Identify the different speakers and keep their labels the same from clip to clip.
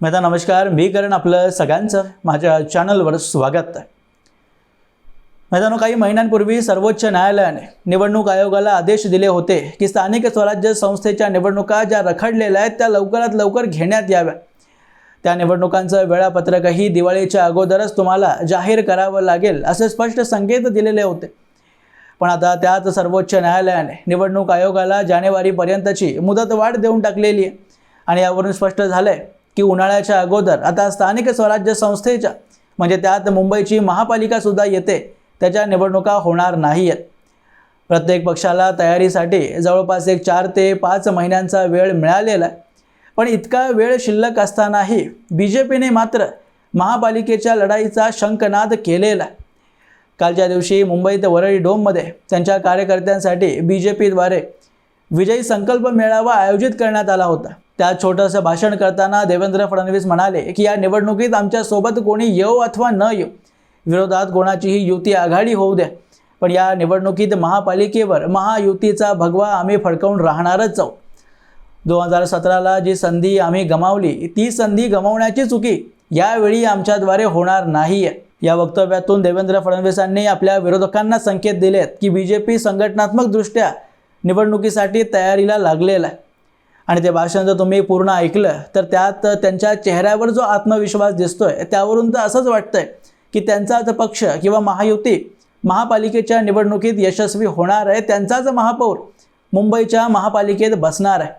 Speaker 1: मेहता नमस्कार. मी करण आपलं सगळ्यांचं माझ्या चॅनलवर स्वागत आहे. मैदानो काही महिन्यांपूर्वी सर्वोच्च न्यायालयाने निवडणूक आयोगाला आदेश दिले होते की स्थानिक स्वराज्य संस्थेच्या निवडणुका ज्या रखडलेल्या आहेत त्या लवकरात लवकर घेण्यात याव्या. त्या निवडणुकांचं वेळापत्रकही दिवाळीच्या अगोदरच तुम्हाला जाहीर करावं लागेल असे स्पष्ट संकेत दिलेले होते. पण आता त्यात सर्वोच्च न्यायालयाने निवडणूक आयोगाला जानेवारीपर्यंतची मुदतवाढ देऊन टाकलेली आहे. आणि यावरून स्पष्ट झालं आहे की उन्हाळ्याच्या अगोदर. आता स्थानिक स्वराज्य संस्थेच्या म्हणजे त्यात मुंबईची महापालिकासुद्धा येते. त्याच्या निवडणुका होणार नाही आहेत प्रत्येक पक्षाला तयारीसाठी जवळपास एक चार ते पाच महिन्यांचा वेळ मिळालेला आहे. पण इतका वेळ शिल्लक असतानाही बी जे पीने मात्र महापालिकेच्या लढाईचा शंखनाद केलेला आहे. कालच्या दिवशी मुंबईत वरळी डोममध्ये त्यांच्या कार्यकर्त्यांसाठी बी जे पीद्वारे विजयी संकल्प मेळावा आयोजित करण्यात आला होता. त्यात छोटंसं भाषण करताना देवेंद्र फडणवीस म्हणाले की या निवडणुकीत आमच्यासोबत कोणी येऊ अथवा न येऊ विरोधात कोणाचीही युती आघाडी होऊ द्या. पण या निवडणुकीत महापालिकेवर महायुतीचा भगवा आम्ही फडकवून राहणारच आहोत. दोन हजार सतराला जी संधी आम्ही गमावली ती संधी गमावण्याची चुकी यावेळी आमच्याद्वारे होणार नाही आहे या वक्तव्यातून देवेंद्र फडणवीसांनी आपल्या विरोधकांना संकेत दिलेत की बी जे पी संघटनात्मकदृष्ट्या निवडणुकीसाठी तयारीला लागलेला आहे. आणि ते भाषण जर तुम्ही पूर्ण ऐकलं तर त्यात त्यांच्या चेहऱ्यावर जो आत्मविश्वास दिसतोय त्यावरून तर असंच वाटतंय की त्यांचाच पक्ष किंवा महायुती महापालिकेच्या निवडणुकीत यशस्वी होणार आहे त्यांचाच महापौर मुंबईच्या महापालिकेत बसणार आहे.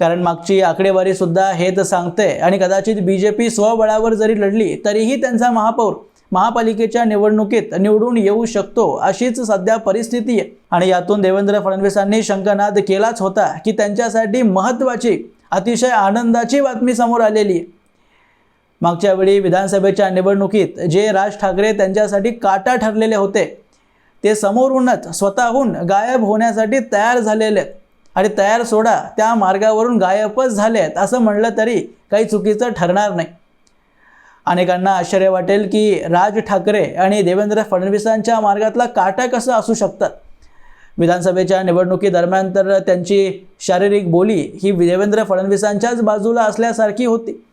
Speaker 1: कारण मागची आकडेवारीसुद्धा हे तर सांगते आणि कदाचित बी जे पी स्वबळावर जरी लढली तरीही त्यांचा महापौर महापालिकेच्या निवडणुकीत निवडून येऊ शकतो अशीच सध्या परिस्थिती आहे. आणि यातून देवेंद्र फडणवीसांनी शंकनाद केलाच होता की त्यांच्यासाठी महत्त्वाची अतिशय आनंदाची बातमी समोर आलेली आहे. मागच्या वेळी विधानसभेच्या निवडणुकीत जे राज ठाकरे त्यांच्यासाठी काटा ठरलेले होते ते समोरूनच स्वतःहून गायब होण्यासाठी तयार झालेले आणि तयार सोडा त्या मार्गावरून गायबच झाले आहेत असं म्हणलं तरी काही चुकीचं ठरणार नाही. अनेकांना आश्चर्य वाटेल की राज ठाकरे आणि देवेंद्र फडणवीसांच्या मार्गातला काटा कसा असू शकतात? विधानसभेच्या निवडणुकीदरम्यान तर त्यांची शारीरिक बोली ही देवेंद्र फडणवीसांच्याच बाजूला असल्यासारखी होती.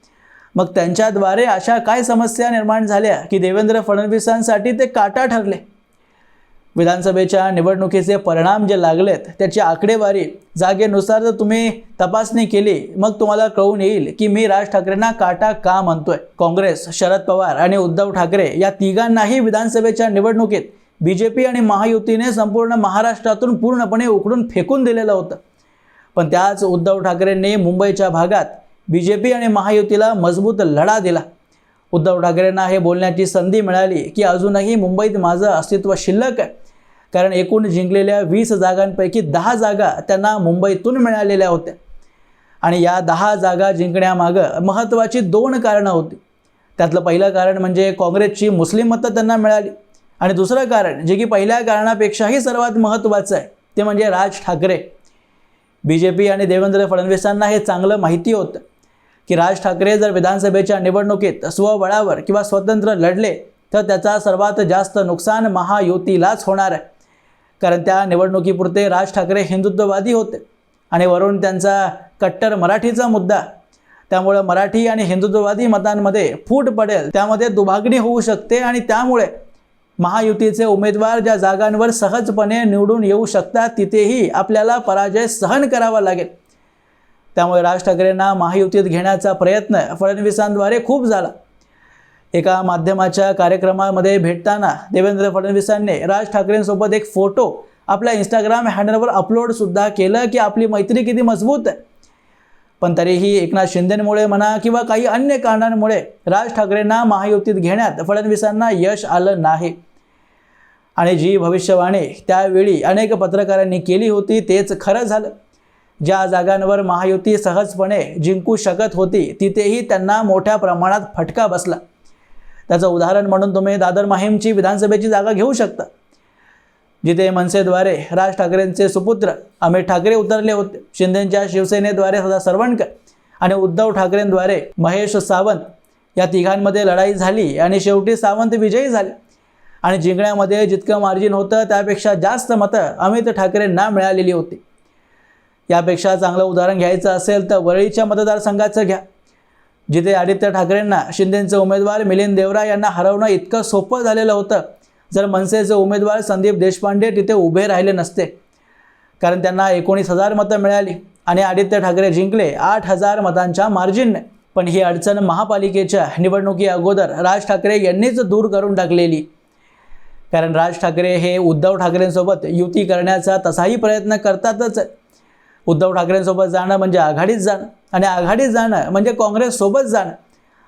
Speaker 1: मग त्यांच्याद्वारे अशा काय समस्या निर्माण झाल्या की देवेंद्र फडणवीसांसाठी ते काटा ठरले? विधानसभेच्या निवडणुकीचे परिणाम जे लागलेत त्याची आकडेवारी जागेनुसार जर तुम्ही तपासणी केली मग तुम्हाला कळून येईल की मी राज ठाकरेंना काटा का म्हणतोय काँग्रेस शरद पवार आणि उद्धव ठाकरे या तिघांनाही विधानसभेच्या निवडणुकीत बी जे पी आणि महायुतीने संपूर्ण महाराष्ट्रातून पूर्णपणे उकडून फेकून दिलेलं होतं. पण त्याच उद्धव ठाकरेंनी मुंबईच्या भागात बी जे पी आणि महायुतीला मजबूत लढा दिला. उद्धव ठाकरेंना हे बोलण्याची संधी मिळाली की अजूनही मुंबईत माझं अस्तित्व शिल्लक आहे. कारण एकूण जिंकलेल्या वीस जागांपैकी दहा जागा त्यांना मुंबईतून मिळालेल्या होत्या. आणि या दहा जागा जिंकण्यामागं महत्त्वाची दोन कारणं होती. त्यातलं पहिलं कारण म्हणजे काँग्रेसची मुस्लिम मतं त्यांना मिळाली. आणि दुसरं कारण जे की पहिल्या कारणापेक्षाही सर्वात महत्त्वाचं आहे ते म्हणजे Raj Thackeray. B J P आणि देवेंद्र फडणवीसांना हे चांगलं माहिती होतं. की राज ठाकरे जर विधानसभेच्या निवडणुकीत स्वबळावर किंवा स्वतंत्र लढले तर त्याचा सर्वात जास्त नुकसान महायुतीलाच होणार आहे. कारण त्या निवडणुकीपुरते राज ठाकरे हिंदुत्ववादी होते आणि वरून त्यांचा कट्टर मराठीचा मुद्दा. त्यामुळं मराठी आणि हिंदुत्ववादी मतांमध्ये फूट पडेल त्यामध्ये दुभागणी होऊ शकते आणि त्यामुळे महायुतीचे उमेदवार ज्या जागांवर सहजपणे निवडून येऊ शकतात तिथेही आपल्याला पराजय सहन करावा लागेल. त्यामुळे राज ठाकरेंना महायुतीत घेण्याचा प्रयत्न फडणवीसांद्वारे खूप झाला. एका माध्यमाच्या कार्यक्रमामध्ये भेटताना देवेंद्र फडणवीसांनी राज ठाकरेंसोबत एक फोटो आपल्या इंस्टाग्राम हँडलवर अपलोडसुद्धा केलं की आपली मैत्री किती मजबूत आहे. पण तरीही एकनाथ शिंदेमुळे म्हणा किंवा काही अन्य कारणांमुळे राज ठाकरेंना महायुतीत घेण्यात फडणवीसांना यश आलं नाही. आणि जी भविष्यवाणी त्यावेळी अनेक पत्रकारांनी केली होती तेच खरं झालं. ज्या जागांवर महायुती सहजपणे जिंकू शकत होती तिथेही त्यांना मोठ्या प्रमाणात फटका बसला. त्याचं उदाहरण म्हणून तुम्ही दादर माहीमची विधानसभेची जागा घेऊ शकता. जिथे मनसेद्वारे राज ठाकरेंचे सुपुत्र अमित ठाकरे उतरले होते शिंदेच्या शिवसेनेद्वारे सदा सरवणकर आणि उद्धव ठाकरेंद्वारे महेश सावंत या तिघांमध्ये लढाई झाली आणि शेवटी सावंत विजयी झाले. आणि जिंकण्यामध्ये जितकं मार्जिन होतं त्यापेक्षा जास्त मतं अमित ठाकरेंना मिळालेली होती. यापेक्षा चांगलं उदाहरण घ्यायचं असेल तर वरळीच्या मतदारसंघाचं घ्या. जिथे आदित्य ठाकरेंना शिंदेचे उमेदवार मिलिंद देवरा यांना हरवणं इतकं सोपं झालेलं होतं जर मनसेचे उमेदवार संदीप देशपांडे तिथे उभे राहिले नसते. कारण त्यांना एकोणीस हजार मतं मिळाली आणि आदित्य ठाकरे जिंकले आठ हजार मतांच्या मार्जिनने. पण ही अडचण महापालिकेच्या निवडणुकी अगोदर राज ठाकरे यांनीच दूर करून टाकलेली. कारण राज ठाकरे हे उद्धव ठाकरेंसोबत युती करण्याचा तसाही प्रयत्न करतातच. उद्धव ठाकरेंसोबत जाणं म्हणजे आघाडीत जाणं. आणि आघाडीत जाणं म्हणजे काँग्रेससोबत जाणं.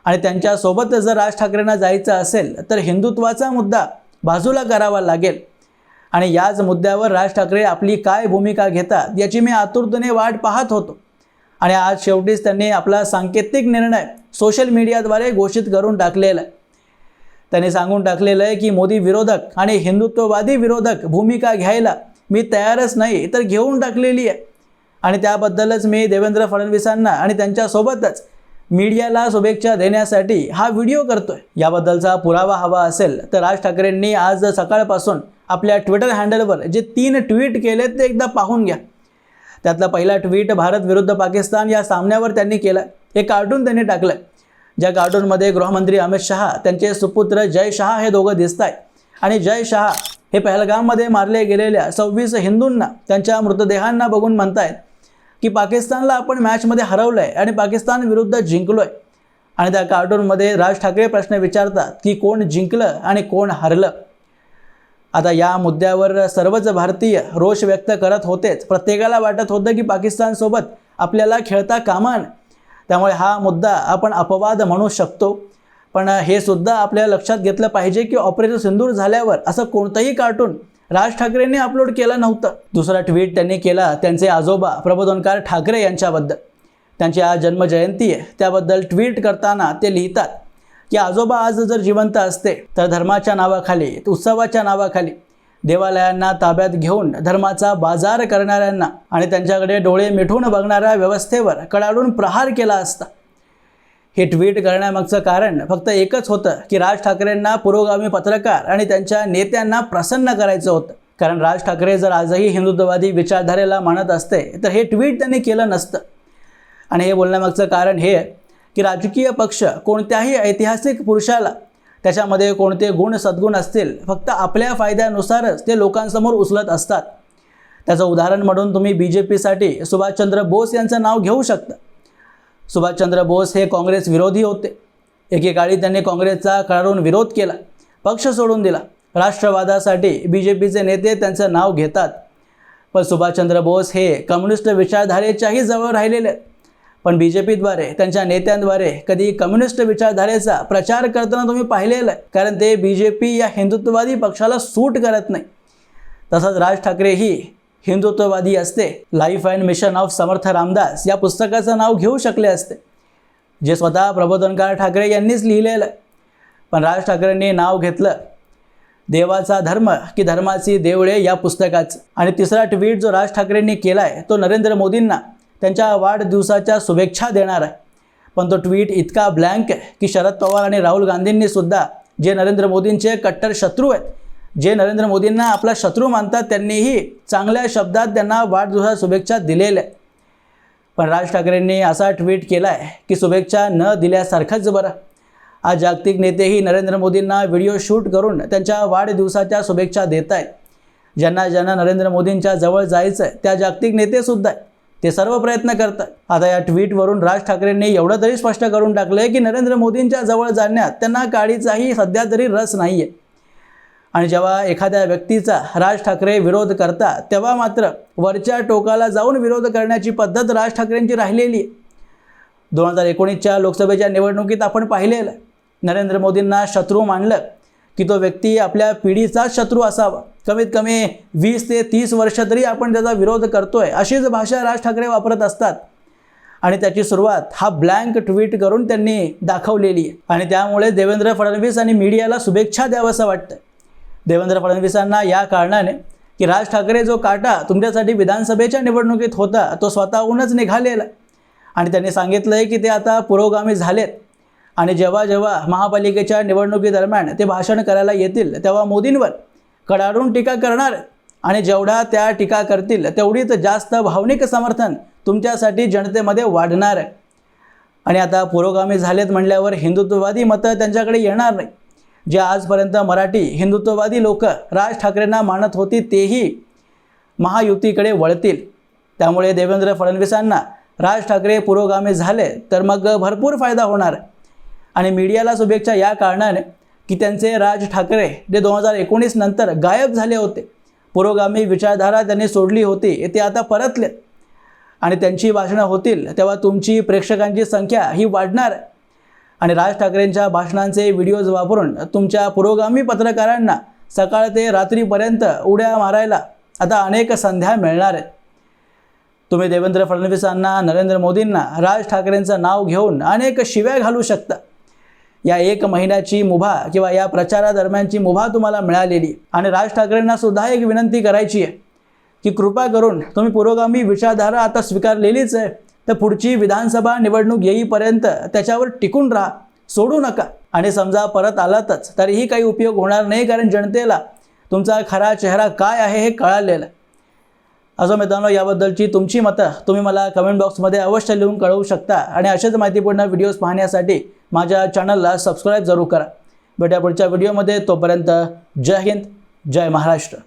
Speaker 1: आणि त्यांच्यासोबत जर राज ठाकरेंना जायचं असेल तर हिंदुत्वाचा मुद्दा बाजूला करावा लागेल. आणि याच मुद्द्यावर राज ठाकरे आपली काय भूमिका घेतात याची मी आतुरतेने वाट पाहत होतो. आणि आज शेवटीच त्यांनी आपला सांकेतिक निर्णय सोशल मीडियाद्वारे घोषित करून टाकलेला आहे. त्यांनी सांगून टाकलेलं आहे की मोदी विरोधक आणि हिंदुत्ववादी विरोधक भूमिका घ्यायला मी तयारच नाही तर घेऊन टाकलेली आहे. आणि त्याबद्दलच मी देवेंद्र फडणवीसांना आणि त्यांच्यासोबतच मीडियाला शुभेच्छा देण्यासाठी हा व्हिडिओ करतोय. याबद्दलचा पुरावा हवा असेल तर राज ठाकरेंनी आज सकाळपासून आपल्या ट्विटर हँडलवर जे तीन ट्विट केले ते एकदा पाहून घ्या. त्यातला पहिला ट्विट भारत विरुद्ध पाकिस्तान या सामन्यावर त्यांनी केलं. हे कार्टून त्यांनी टाकलं. ज्या कार्टूनमध्ये गृहमंत्री अमित शहा त्यांचे सुपुत्र जय शहा हे दोघं दिसत आहेत आणि जय शहा हे पहलगाममध्ये मारले गेलेल्या सव्वीस हिंदूंना त्यांच्या मृतदेहांना बघून म्हणतायत की पाकिस्तानला आपण मॅचमध्ये हरवलं आहे आणि पाकिस्तान विरुद्ध जिंकलो आहे आणि त्या कार्टूनमध्ये राज ठाकरे प्रश्न विचारतात की कोण जिंकलं आणि कोण हरलं? आता या मुद्द्यावर सर्वच भारतीय रोष व्यक्त करत होतेच. प्रत्येकाला वाटत होतं की पाकिस्तानसोबत आपल्याला खेळता कामा नये. त्यामुळे हा मुद्दा आपण अपवाद म्हणू शकतो. पण हे सुद्धा आपल्या लक्षात घेतलं पाहिजे की ऑपरेशन सिंदूर झाल्यावर असं कोणतंही कार्टून राज ठाकरेंनी अपलोड केलं नव्हतं. दुसरा ट्विट त्यांनी केला त्यांचे आजोबा प्रबोधनकार ठाकरे यांच्याबद्दल. त्यांची आज जन्मजयंती आहे. त्याबद्दल ट्विट करताना ते लिहितात की आजोबा आज जर जिवंत असते तर धर्माच्या नावाखाली उत्सवाच्या नावाखाली देवालयांना ताब्यात घेऊन धर्माचा बाजार करणाऱ्यांना आणि त्यांच्याकडे डोळे मिठून बघणाऱ्या व्यवस्थेवर कडाडून प्रहार केला असता. हे ट्विट करण्यामागचं कारण फक्त एकच होतं की राज ठाकरेंना पुरोगामी पत्रकार आणि त्यांच्या नेत्यांना प्रसन्न करायचं होतं. कारण राज ठाकरे जर आजही हिंदुत्ववादी विचारधारेला मानत असते तर हे ट्विट त्यांनी केलं नसतं. आणि हे बोलण्यामागचं कारण हे की राजकीय पक्ष कोणत्याही ऐतिहासिक पुरुषाला त्याच्यामध्ये कोणते गुण सद्गुण असतील फक्त आपल्या फायद्यानुसारच ते लोकांसमोर उचलत असतात. त्याचं उदाहरण म्हणून तुम्ही बी जे पीसाठी सुभाषचंद्र बोस यांचं नाव घेऊ शकता. सुभाषचंद्र बोस हे काँग्रेस विरोधी होते. एकेकाळी त्यांनी काँग्रेसचा कडाडून विरोध केला. पक्ष सोडून दिला. राष्ट्रवादासाठी बी जे पीचे नेते त्यांचं नाव घेतात. पण सुभाषचंद्र बोस हे कम्युनिस्ट विचारधारेच्याही जवळ राहिलेले आहेत. पण बी जे पीद्वारे त्यांच्या नेत्यांद्वारे कधी कम्युनिस्ट विचारधारेचा प्रचार करताना तुम्ही पाहिलेलं आहे. कारण ते बी जे पी या हिंदुत्ववादी पक्षाला सूट करत नाही. तसंच राज ठाकरेही हिंदुत्ववादी असते. Life and mission of Samarth Ramdas या पुस्तकाचं नाव घेऊ शकले असते. जे स्वतः प्रबोधनकार ठाकरे यांनीच लिहिलेलं पण राज ठाकरेंनी नाव घेतलं. देवाचा धर्म की धर्माची देवळे या पुस्तकाचं. आणि तिसरा ट्विट जो राज ठाकरेंनी केला आहे तो नरेंद्र मोदींना त्यांच्या वाढदिवसाच्या शुभेच्छा देणार आहे. पण तो ट्विट इतका ब्लँक आहे की शरद पवार आणि राहुल गांधींनीसुद्धा जे नरेंद्र मोदींचे कट्टर शत्रू आहेत जे नरेंद्र मोदींना आपला शत्रू मानतात त्यांनीही चांगल्या शब्दात त्यांना वाढदिवसा शुभेच्छा दिलेल्या पण राज ठाकरेंनी असा ट्विट केला आहे की शुभेच्छा न दिल्यासारखंच बरं. आज जागतिक नेतेही नरेंद्र मोदींना व्हिडिओ शूट करून त्यांच्या वाढदिवसाच्या शुभेच्छा देत आहेत ज्यांना ज्यांना नरेंद्र मोदींच्या जवळ जायचं आहे त्या जागतिक नेतेसुद्धा आहे ते सर्व प्रयत्न करतात. आता या ट्विटवरून राज ठाकरेंनी एवढं तरी स्पष्ट करून टाकलं आहे की नरेंद्र मोदींच्या जवळ जाण्यात त्यांना काळीचाही सध्या तरी रस नाही आहे आणि जेव्हा एखाद्या व्यक्तीचा राज ठाकरे विरोध करतात तेव्हा मात्र वरच्या टोकाला जाऊन विरोध करण्याची पद्धत राज ठाकरेंची राहिलेली आहे. दोन हजार एकोणीसच्या लोकसभेच्या निवडणुकीत आपण पाहिलेलं नरेंद्र मोदींना शत्रू मानलं की तो व्यक्ती आपल्या पिढीचाच शत्रू असावा. कमीत कमी वीस ते तीस वर्ष तरी आपण त्याचा विरोध करतोय अशीच भाषा राज ठाकरे वापरत असतात. आणि त्याची सुरुवात हा ब्लँक ट्विट करून त्यांनी दाखवलेली आहे. आणि त्यामुळे देवेंद्र फडणवीस आणि मीडियाला शुभेच्छा द्यावंसं वाटतं देवेंद्र फडणवीसांना या कारणाने की राज ठाकरे जो काटा तुमच्यासाठी विधानसभेच्या निवडणुकीत होता तो स्वतःहूनच निघालेला. आणि त्यांनी सांगितलं आहे की ते आता पुरोगामी झालेत. आणि जेव्हा जेव्हा महापालिकेच्या निवडणुकीदरम्यान ते भाषण करायला येतील तेव्हा मोदींवर कडाडून टीका करणार. आणि जेवढा त्या टीका करतील तेवढीच जास्त भावनिक समर्थन तुमच्यासाठी जनतेमध्ये वाढणार आहे. आणि आता पुरोगामी झालेत म्हणल्यावर हिंदुत्ववादी मतं त्यांच्याकडे येणार नाही जे आजपर्यंत मराठी हिंदुत्ववादी लोक राज ठाकरेंना मानत होती तेही महायुतीकडे वळतील. त्यामुळे देवेंद्र फडणवीसांना राज ठाकरे पुरोगामी झाले तर मग भरपूर फायदा होणार. आणि मीडियाला शुभेच्छा या कारणाने की त्यांचे राज ठाकरे जे दोन हजार एकोणीस नंतर गायब झाले होते पुरोगामी विचारधारा त्यांनी सोडली होती ते आता परतले आणि त्यांची भाषणं होतील तेव्हा तुमची प्रेक्षकांची संख्या ही वाढणार. आणि राज ठाकरेंच्या भाषणांचे व्हिडिओज वापरून तुमच्या पुरोगामी पत्रकारांना सकाळ ते रात्रीपर्यंत उड्या मारायला आता अनेक संध्या मिळणार आहेत. तुम्ही देवेंद्र फडणवीसांना नरेंद्र मोदींना राज ठाकरेंचं नाव घेऊन अनेक शिव्या घालू शकता. या एक महिन्याची मुभा किंवा या प्रचारादरम्यानची मुभा तुम्हाला मिळालेली आणि राज ठाकरेंना सुद्धा एक विनंती करायची आहे की कृपा करून तुम्ही पुरोगामी विचारधारा आता स्वीकारलेलीच आहे. तर पुढची विधानसभा निवडणूक येईपर्यंत त्याच्यावर टिकून राहा सोडू नका. आणि समजा परत आलातच तरीही काही उपयोग होणार नाही कारण जनतेला तुमचा खरा चेहरा काय आहे हे कळालेलं. असं मित्रांनो याबद्दलची तुमची मतं तुम्ही मला कमेंट बॉक्समध्ये अवश्य लिहून कळवू शकता. आणि असेच माहितीपूर्ण व्हिडिओज पाहण्यासाठी माझ्या चॅनलला सबस्क्राईब जरूर करा. भेट्या पुढच्या व्हिडिओमध्ये तोपर्यंत जय हिंद जय महाराष्ट्र.